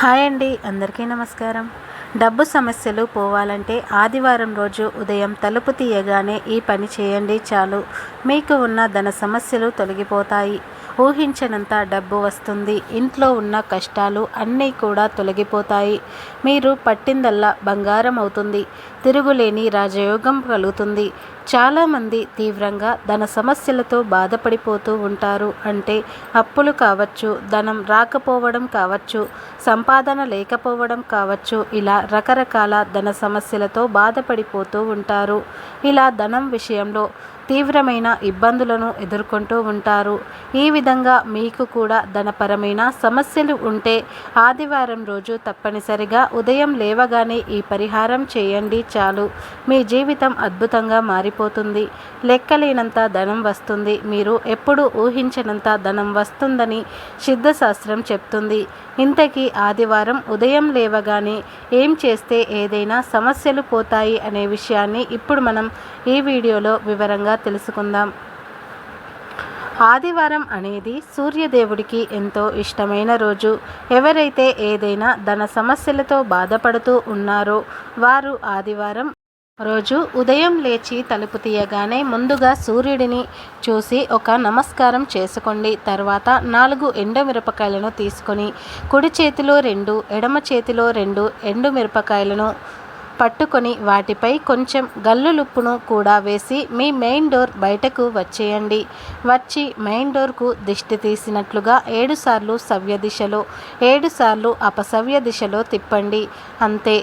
Hi అండి అందరికీ నమస్కారం. డబ్బు సమస్యలు పోవాలంటే ఆదివారం రోజు ఉదయం తలుపు తీయగానే ఈ పని చేయండి చాలు. మీకు ఉన్న ధన సమస్యలు తొలగిపోతాయి. ఊహించనంత డబ్బు వస్తుంది. ఇంట్లో ఉన్న కష్టాలు అన్నీ కూడా తొలగిపోతాయి. మీరు పట్టిందల్లా బంగారం అవుతుంది. తిరుగులేని రాజయోగం కలుగుతుంది. చాలామంది తీవ్రంగా ధన సమస్యలతో బాధపడిపోతూ ఉంటారు. అంటే అప్పులు కావచ్చు ధనం రాకపోవడం కావచ్చు సంపాదన లేకపోవడం కావచ్చు ఇలా రకరకాల ధన సమస్యలతో బాధపడిపోతూ ఉంటారు. ఇలా ధనం విషయంలో తీవ్రమైన ఇబ్బందులను ఎదుర్కొంటూ ఉంటారు. ఈ విధంగా మీకు కూడా ధనపరమైన సమస్యలు ఉంటే ఆదివారం రోజు తప్పనిసరిగా ఉదయం లేవగానే ఈ పరిహారం చేయండి చాలు. మీ జీవితం అద్భుతంగా మారిపోతుంది. లెక్కలేనంత ధనం వస్తుంది. మీరు ఎప్పుడు ఊహించినంత ధనం వస్తుందని సిద్ధశాస్త్రం చెప్తుంది. ఇంతకీ ఆదివారం ఉదయం లేవగానే ఏం చేస్తే ఏదైనా సమస్యలు పోతాయి అనే విషయాన్ని ఇప్పుడు మనం ఈ వీడియోలో వివరంగా తెలుసుకుందాం. ఆదివారం అనేది సూర్యదేవుడికి ఎంతో ఇష్టమైన రోజు. ఎవరైతే ఏదైనా ధన సమస్యలతో బాధపడుతూ ఉన్నారో వారు ఆదివారం రోజు ఉదయం లేచి తలుపు తీయగానే ముందుగా సూర్యుడిని చూసి ఒక నమస్కారం చేసుకోండి. తర్వాత నాలుగు ఎండుమిరపకాయలను తీసుకొని కుడి చేతిలో రెండు ఎడమ చేతిలో రెండు ఎండుమిరపకాయలను పట్టుకొని వాటిపై కొంచెం గల్లులుప్పును కూడా వేసి మీ మెయిన్ డోర్ బయటకు వచ్చేయండి. వచ్చి మెయిన్ డోర్కు దిష్టి తీసినట్లుగా ఏడుసార్లు సవ్య దిశలో ఏడుసార్లు అపసవ్య దిశలో తిప్పండి. అంతే.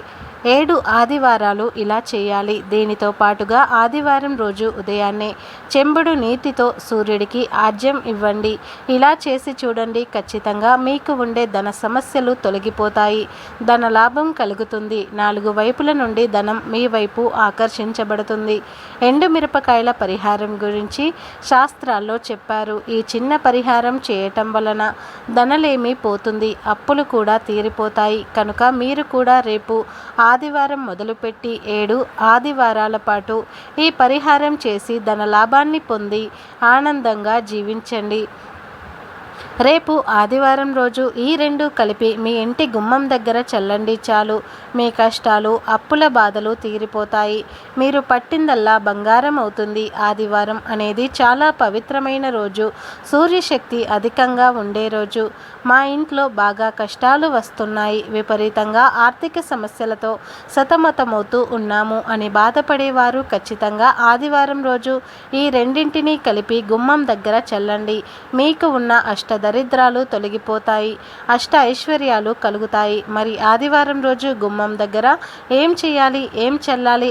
ఏడు ఆదివారాలు ఇలా చేయాలి. దీనితో పాటుగా ఆదివారం రోజు ఉదయాన్నే చెంబుడు నీతితో సూర్యుడికి ఆజ్యం ఇవ్వండి. ఇలా చేసి చూడండి ఖచ్చితంగా మీకు ఉండే ధన సమస్యలు తొలగిపోతాయి. ధన లాభం కలుగుతుంది. నాలుగు వైపుల నుండి ధనం మీ వైపు ఆకర్షించబడుతుంది. ఎండుమిరపకాయల పరిహారం గురించి శాస్త్రాల్లో చెప్పారు. ఈ చిన్న పరిహారం చేయటం వలన ధనలేమి పోతుంది. అప్పులు కూడా తీరిపోతాయి. కనుక మీరు కూడా రేపు ఆదివారం మొదలుపెట్టి ఏడు ఆదివారాల పాటు ఈ పరిహారం చేసి ధన లాభాన్ని పొంది ఆనందంగా జీవించండి. రేపు ఆదివారం రోజు ఈ రెండు కలిపి మీ ఇంటి గుమ్మం దగ్గర చల్లండి చాలు. మీ కష్టాలు అప్పుల బాధలు తీరిపోతాయి. మీరు పట్టిందల్లా బంగారం అవుతుంది ఆదివారం అనేది చాలా పవిత్రమైన రోజు. సూర్యశక్తి అధికంగా ఉండే రోజు. మా ఇంట్లో బాగా కష్టాలు వస్తున్నాయి. విపరీతంగా ఆర్థిక సమస్యలతో సతమతమవుతూ ఉన్నాము అని బాధపడేవారు ఖచ్చితంగా ఆదివారం రోజు ఈ రెండింటినీ కలిపి గుమ్మం దగ్గర చల్లండి. మీకు ఉన్న అష్టద దరిద్రాలు తొలగిపోతాయి అష్ట ఐశ్వర్యాలు కలుగుతాయి. మరి ఆదివారం రోజు గుమ్మం దగ్గర ఏం చేయాలి? ఏం చల్లాలి?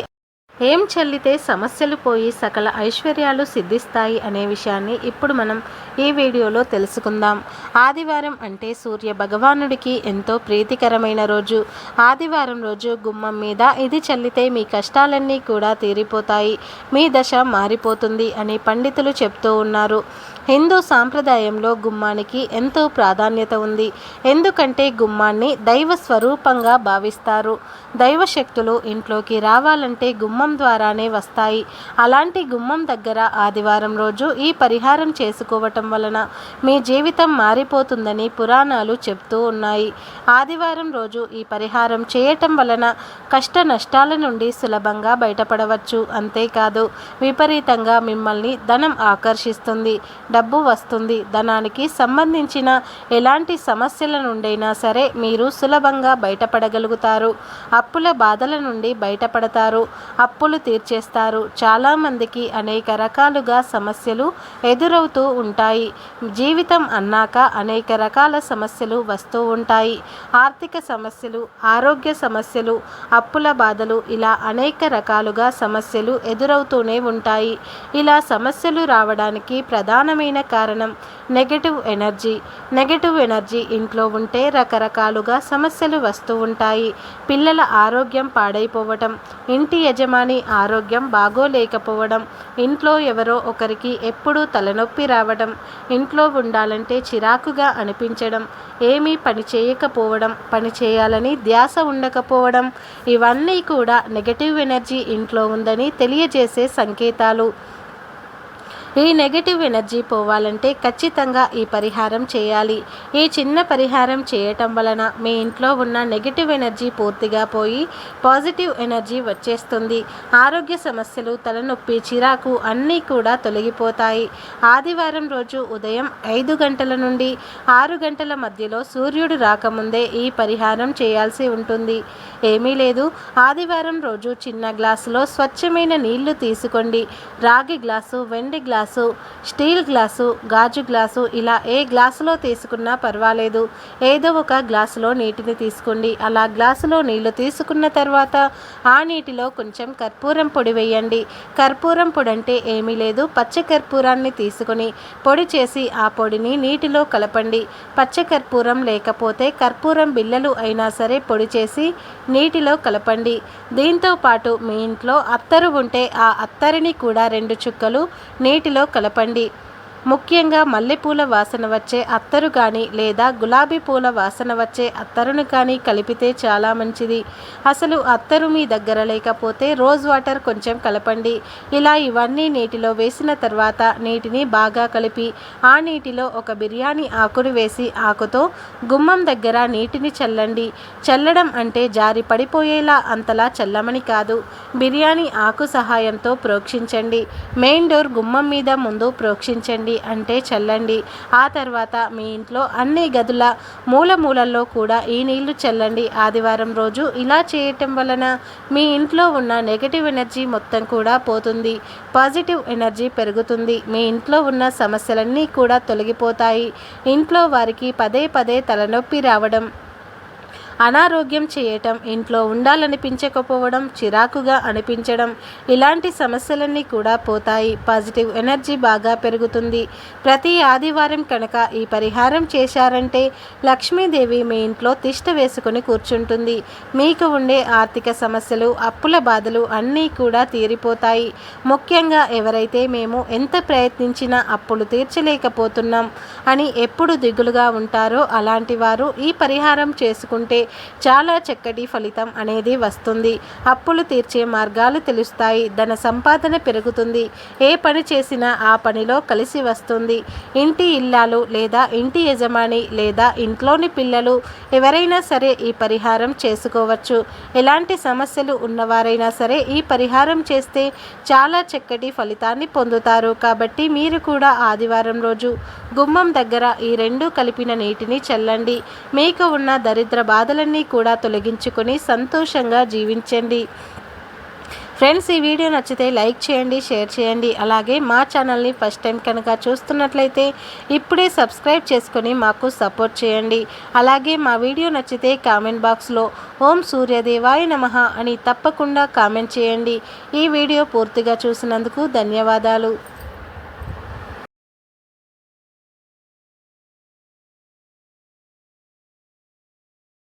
ఏం చల్లితే సమస్యలు పోయి సకల ఐశ్వర్యాలు సిద్ధిస్తాయి అనే విషయాన్ని ఇప్పుడు మనం ఈ వీడియోలో తెలుసుకుందాం. ఆదివారం అంటే సూర్య భగవానుడికి ఎంతో ప్రీతికరమైన రోజు. ఆదివారం రోజు గుమ్మం మీద ఇది చల్లితే మీ కష్టాలన్నీ కూడా తీరిపోతాయి. మీ దశ మారిపోతుంది అని పండితులు చెప్తూ ఉన్నారు. హిందూ సాంప్రదాయంలో గుమ్మానికి ఎంతో ప్రాధాన్యత ఉంది. ఎందుకంటే గుమ్మాన్ని దైవ స్వరూపంగా భావిస్తారు. దైవశక్తులు ఇంట్లోకి రావాలంటే గుమ్మం ద్వారానే వస్తాయి. అలాంటి గుమ్మం దగ్గర ఆదివారం రోజు ఈ పరిహారం చేసుకోవటం వలన మీ జీవితం మారిపోతుందని పురాణాలు చెప్తూ ఉన్నాయి. ఆదివారం రోజు ఈ పరిహారం చేయటం వలన కష్ట నష్టాల నుండి సులభంగా బయటపడవచ్చు. అంతేకాదు విపరీతంగా మిమ్మల్ని ధనం ఆకర్షిస్తుంది. డబ్బు వస్తుంది. ధనానికి సంబంధించిన ఎలాంటి సమస్యల నుండైనా సరే మీరు సులభంగా బయటపడగలుగుతారు. అప్పుల బాధల నుండి బయటపడతారు. అప్పులు తీర్చేస్తారు. చాలామందికి అనేక రకాలుగా సమస్యలు ఎదురవుతూ ఉంటాయి. జీవితం అన్నాక అనేక రకాల సమస్యలు వస్తూ ఉంటాయి. ఆర్థిక సమస్యలు ఆరోగ్య సమస్యలు అప్పుల బాధలు ఇలా అనేక రకాలుగా సమస్యలు ఎదురవుతూనే ఉంటాయి. ఇలా సమస్యలు రావడానికి ప్రధానమైన కారణం నెగటివ్ ఎనర్జీ. నెగటివ్ ఎనర్జీ ఇంట్లో ఉంటే రకరకాలుగా సమస్యలు వస్తూ ఉంటాయి. పిల్లల ఆరోగ్యం పాడైపోవటం ఇంటి యజమాని ఆరోగ్యం బాగోలేకపోవడం ఇంట్లో ఎవరో ఒకరికి ఎప్పుడూ తలనొప్పి రావడం ఇంట్లో ఉండాలంటే చిరాకుగా అనిపించడం ఏమీ పని చేయకపోవడం పని చేయాలని ధ్యాస ఉండకపోవడం ఇవన్నీ కూడా నెగటివ్ ఎనర్జీ ఇంట్లో ఉందని తెలియజేసే సంకేతాలు. ఈ నెగిటివ్ ఎనర్జీ పోవాలంటే ఖచ్చితంగా ఈ పరిహారం చేయాలి. ఈ చిన్న పరిహారం చేయటం వలన మీ ఇంట్లో ఉన్న నెగటివ్ ఎనర్జీ పూర్తిగా పోయి పాజిటివ్ ఎనర్జీ వచ్చేస్తుంది. ఆరోగ్య సమస్యలు తలనొప్పి చిరాకు అన్నీ కూడా తొలగిపోతాయి. ఆదివారం రోజు ఉదయం ఐదు గంటల నుండి ఆరు గంటల మధ్యలో సూర్యుడు రాకముందే ఈ పరిహారం చేయాల్సి ఉంటుంది. ఏమీ లేదు. ఆదివారం రోజు చిన్న గ్లాసులో స్వచ్ఛమైన నీళ్ళు తీసుకోండి. రాగి గ్లాసు వెండి గ్లాసు గ్లాసు స్టీల్ గ్లాసు గాజు గ్లాసు ఇలా ఏ గ్లాసులో తీసుకున్నా పర్వాలేదు. ఏదో ఒక గ్లాసులో నీటిని తీసుకోండి. అలా గ్లాసులో నీళ్ళు తీసుకున్న తర్వాత ఆ నీటిలో కొంచెం కర్పూరం పొడి వేయండి. కర్పూరం పొడి అంటే ఏమీ లేదు. పచ్చ కర్పూరాన్ని తీసుకొని పొడి చేసి ఆ పొడిని నీటిలో కలపండి. పచ్చ కర్పూరం లేకపోతే కర్పూరం బిళ్ళలు అయినా సరే పొడి చేసి నీటిలో కలపండి. దీంతో పాటు మీ ఇంట్లో అత్తరు ఉంటే ఆ అత్తరిని కూడా రెండు చుక్కలు నీటి వాటిలో కలపండి. ముఖ్యంగా మల్లెపూల వాసన వచ్చే అత్తరు కానీ లేదా గులాబీ పూల వాసన వచ్చే అత్తరును కానీ కలిపితే చాలా మంచిది. అసలు అత్తరు మీ దగ్గర లేకపోతే రోజ్ వాటర్ కొంచెం కలపండి. ఇలా ఇవన్నీ నీటిలో వేసిన తర్వాత నీటిని బాగా కలిపి ఆ నీటిలో ఒక బిర్యానీ ఆకును వేసి ఆకుతో గుమ్మం దగ్గర నీటిని చల్లండి. చల్లడం అంటే జారి పడిపోయేలా అంతలా చల్లమని కాదు. బిర్యానీ ఆకు సహాయంతో ప్రోక్షించండి. మెయిన్ డోర్ గుమ్మం మీద ముందు ప్రోక్షించండి. అంటే చల్లండి. ఆ తర్వాత మీ ఇంట్లో అన్ని గదుల మూల మూలల్లో కూడా ఈ నీళ్ళు చల్లండి. ఆదివారం రోజు ఇలా చేయటం వలన మీ ఇంట్లో ఉన్న నెగటివ్ ఎనర్జీ మొత్తం కూడా పోతుంది. పాజిటివ్ ఎనర్జీ పెరుగుతుంది. మీ ఇంట్లో ఉన్న సమస్యలన్నీ కూడా తొలగిపోతాయి. ఇంట్లో వారికి పదే పదే తలనొప్పి రావడం. అనారోగ్యం చేయటం ఇంట్లో ఉండాలనిపించకపోవడం చిరాకుగా అనిపించడం ఇలాంటి సమస్యలన్నీ కూడా పోతాయి. పాజిటివ్ ఎనర్జీ బాగా పెరుగుతుంది. ప్రతి ఆదివారం కనుక ఈ పరిహారం చేశారంటే లక్ష్మీదేవి మీ ఇంట్లో తిష్ట వేసుకుని కూర్చుంటుంది. మీకు ఉండే ఆర్థిక సమస్యలు అప్పుల బాధలు అన్నీ కూడా తీరిపోతాయి. ముఖ్యంగా ఎవరైతే మేము ఎంత ప్రయత్నించినా అప్పులు తీర్చలేకపోతున్నాం అని ఎప్పుడు దిగులుగా ఉంటారో అలాంటి వారు ఈ పరిహారం చేసుకుంటే చాలా చక్కటి ఫలితం అనేది వస్తుంది. అప్పులు తీర్చే మార్గాలు తెలుస్తాయి. ధన సంపాదన పెరుగుతుంది. ఏ పని చేసినా ఆ పనిలో కలిసి వస్తుంది. ఇంటి ఇల్లాలు లేదా ఇంటి యజమాని లేదా ఇంట్లోని పిల్లలు ఎవరైనా సరే ఈ పరిహారం చేసుకోవచ్చు. ఎలాంటి సమస్యలు ఉన్నవారైనా సరే ఈ పరిహారం చేస్తే చాలా చక్కటి ఫలితాన్ని పొందుతారు. కాబట్టి మీరు కూడా ఆదివారం రోజు గుమ్మం దగ్గర ఈ రెండు కలిపిన నీటిని చల్లండి. మీకు ఉన్న దరిద్ర బాధలన్నీ కూడా తొలగించుకొని సంతోషంగా జీవించండి. ఫ్రెండ్స్ ఈ వీడియో నచ్చితే లైక్ చేయండి షేర్ చేయండి. అలాగే మా ఛానల్ని ఫస్ట్ టైం కనుక చూస్తున్నట్లయితే ఇప్పుడే సబ్స్క్రైబ్ చేసుకొని మాకు సపోర్ట్ చేయండి. అలాగే మా వీడియో నచ్చితే కామెంట్ బాక్స్లో ఓం సూర్యదేవాయ నమ అని తప్పకుండా కామెంట్ చేయండి. ఈ వీడియో పూర్తిగా చూసినందుకు ధన్యవాదాలు.